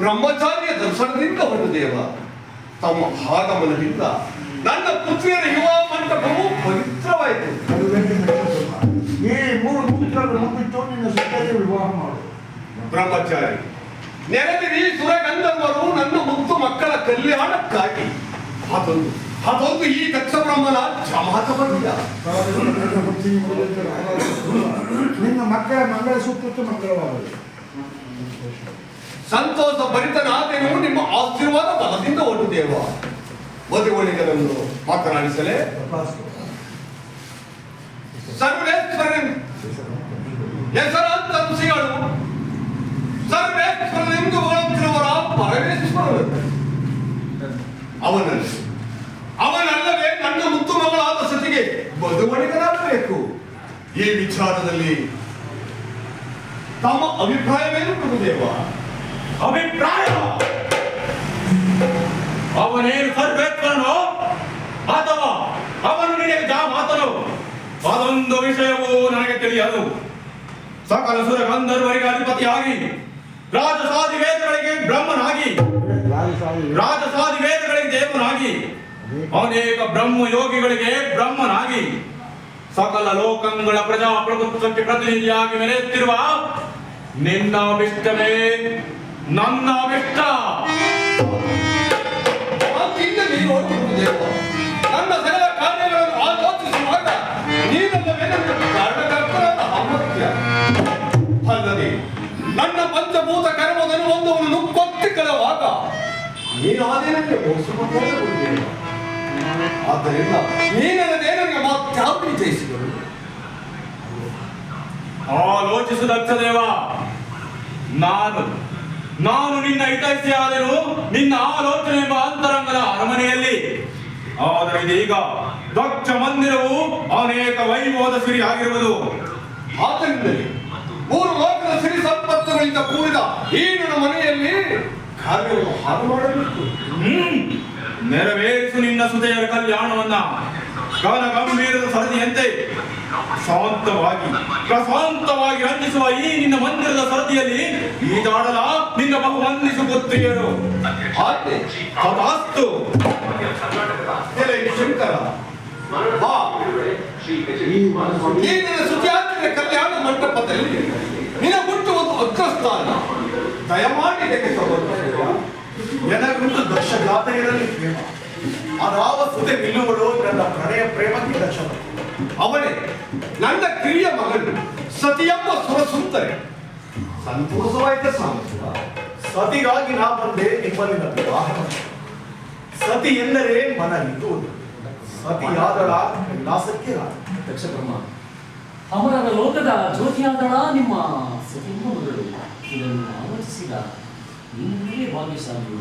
ಬ್ರಹ್ಮಚಾರ್ಯ ದರ್ಶನದಿಂದ ಹೊರಟು ದೇವ. ತಮ್ಮ ಆಗಮನದಿಂದ ನನ್ನ ಪುತ್ರಿಯರ ಯುವ ಮಂಟಪವು ಪವಿತ್ರವಾಯಿತು. ಈ ಮೂರು ಪುತ್ರರನ್ನು ಬಿಟ್ಟು ನಿನ್ನ ಸುತ್ತಲೇ ವಿವಾಹ ಮಾಡು. ಬ್ರಹ್ಮಚಾರಿ ನೆರವಿರಿ ಸುರಗಂಧರ್ವರು ನನ್ನ ಮುತ್ತು ಮಕ್ಕಳ ಕಲ್ಯಾಣಕ್ಕಾಗಿ. ಅದೊಂದು ಅದೊಂದು ಈ ದಕ್ಷ ಬ್ರಹ್ಮನ ಜಮಾತವಲ್ಲ ನಿನ್ನ ಮಕ್ಕಳ ಮಂಗಳ ಸೂತ್ರಕ್ಕೆ ಮಂಗಳವಾಗಲಿ. ಸಂತೋಷ ಭರಿತನಾದೆನು ನಿಮ್ಮ ಆಶೀರ್ವಾದ ಬಲದಿಂದ ಒಟ್ಟು ದೇವ ಮದುವಳಿಗರನ್ನು ಮಾತನಾಡಿಸಲೇ. ಸರ್ವೇಶ್ವರನ್ ಹೆಸರಾಂತ ಋಷಿಗಳು. ಸರ್ವೇಶ್ವರನೆಂದು ಹೊರತಿರುವರ ಪರಮೇಶ್ವರನು. ಅವನ ಅವನಲ್ಲವೇ ನನ್ನ ಮುತ್ತು ಮಗಳಾದ ಸತಿಗೆ ಮದುವಳಿಗನಾಗಬೇಕು ಈ ವಿಚಾರದಲ್ಲಿ ತಮ್ಮ ಅಭಿಪ್ರಾಯವೇನು ಪ್ರಭುದೇವ? ಅಭಿಪ್ರಾಯ. ಅವನೇನು ಸರ್ವೇಶ್ವರನೋ ಅಥವಾ ಅವನು ನಿನಗೆ ಜಾ ಮಾತನು. ಅದೊಂದು ವಿಷಯವೋ ನನಗೆ ತಿಳಿಯದು. ಸಕಲ ಸುರ ಗಂಧರ್ವರಿಗೆ ಅಧಿಪತಿಯಾಗಿ ರಾಜಸಾದಿ ವೇದಗಳಿಗೆ ಬ್ರಹ್ಮನಾಗಿ ರಾಜಸಾದಿ ವೇದಗಳಿಗೆ ದೇವನಾಗಿ, ಅನೇಕ ಬ್ರಹ್ಮ ಯೋಗಿಗಳಿಗೆ ಬ್ರಹ್ಮನಾಗಿ, ಸಕಲ ಲೋಕಗಳ ಪ್ರಜಾಪ್ರಭುತ್ವಕ್ಕೆ ಪ್ರತಿನಿಧಿಯಾಗಿ ಮೆರೆಯುತ್ತಿರುವ ನಿನ್ನ ಅಭಿಷ್ಟವೇ ನನ್ನ ಬೆಟ್ಟ. ಮಾತಿಂದ ನೀನು ಪ್ರಭುದೇವ ನನ್ನ ಸಕಲ ಕಾರ್ಯಗಳನ್ನು ಆಲೋಚಿಸುವಾಗ ನೀನಲ್ಲವೇ ನನ್ನ ಕಾರಣಕರ್ತನಾದ ಅಲ್ಲದೆ ನನ್ನ ಪಂಚಭೂತ ಕರ್ಮವನ್ನು ಒಂದವನ್ನು ಕೊತ್ತಿ ನೀನಾದೇನಕ್ಕೆ ಮೋಸಗೊಳ್ಳುವುದೇ ಗುರುದೇವ. ಆದ್ದರಿಂದ ನೀನಲ್ಲದೆ ನನಗೆ ಮಾತ್ಯಾವ ವಿಜಯಿಸಿದರು ಆಲೋಚಿಸು ದಕ್ಷದೇವ ನಾನು ನಾನು ನಿನ್ನ ಹಿತೈಸಿ ಆದರೂ ನಿನ್ನ ಆಲೋಚನೆ ಎಂಬ ಅಂತರಂಗದ ಅರಮನೆಯಲ್ಲಿ. ಆದರೆ ಇದೀಗ ದಕ್ಷ ಮಂದಿರವು ಅನೇಕ ವೈಭವದ ಸಿರಿ ಆಗಿರುವುದು. ಆದ್ದರಿಂದಲೇ ಮೂರು ಲೋಕದ ಸಿರಿ ಸಂಪತ್ತುಗಳಿಂದ ಕೂಡಿದ ಈ ನನ್ನ ಮನೆಯಲ್ಲಿ ಕಾರ್ಯವನ್ನು ಹಾಳು ಮಾಡಬೇಕು ಹ್ಮ್. ನೆರವೇರಿಸು ನಿನ್ನ ಸುದೆಯರ ಕಲ್ಯಾಣವನ್ನ. ಗಗನ ಗಂಭೀರದ ಸರದಿಯಂತೆ ಶಾಂತವಾಗಿ ಪ್ರಶಾಂತವಾಗಿ ರಂಜಿಸುವ ಈ ನಿನ್ನ ಮಂದಿರದ ಸರದಿಯಲ್ಲಿ ಈಜಾಡಲ ನಿನ್ನ ಬಹು ವಂದಿಸು ಪುತ್ರಿಯರು. ಎಲೆ ಶಂಕರ ಈ ನಿನ್ನ ಸುಜಾತಿಯ ಕಲ್ಯಾಣ ಮಂಟಪದಲ್ಲಿ ನಿನ್ನ ಹುಟ್ಟು ಒಂದು ಅಗ್ರಸ್ಥಾನ. ದಯಮಾಡಿ ಎನಗುಂಟು ದಕ್ಷ ಗಾತರಿರಲಿ ಸುದೆ ನಿಲ್ಲುವಳು ನನ್ನ ಪ್ರಣಯ ಪ್ರೇಮಕ್ಕೆ ದಕ್ಷ ಅವನೇ ನನ್ನ ಕಿರಿಯ ಮಗನು ಸತಿಯಮ್ಮ ಸುರಸುತ್ತಾರೆ ಸಂತೋಷವಾಯ್ತ ಸಾಮರ್ಥ್ಯ ಸತಿಗಾಗಿ ನಾ ಬಂದೆ ನಿಮ್ಮಲ್ಲಿನ ವಿವಾಹ ಸತಿ ಎಂದರೆ ಮನವಿದ್ದು ಸತಿಯಾದಳ ಕೈಲಾಸಕ್ಕೆ ದಕ್ಷಬ್ರಹ್ಮ ದಕ್ಷ ಬ್ರಹ್ಮ ಅಮರರ ಲೋಕದ ಜ್ಯೋತಿಯಾದಳ ನಿಮ್ಮ ಸತಿ ಮಗಳು ಇದನ್ನು ಆಲೋಚಿಸಿದ ನಿಮ್ಮೇ ಭಾಗ್ಯಶಾಲಿ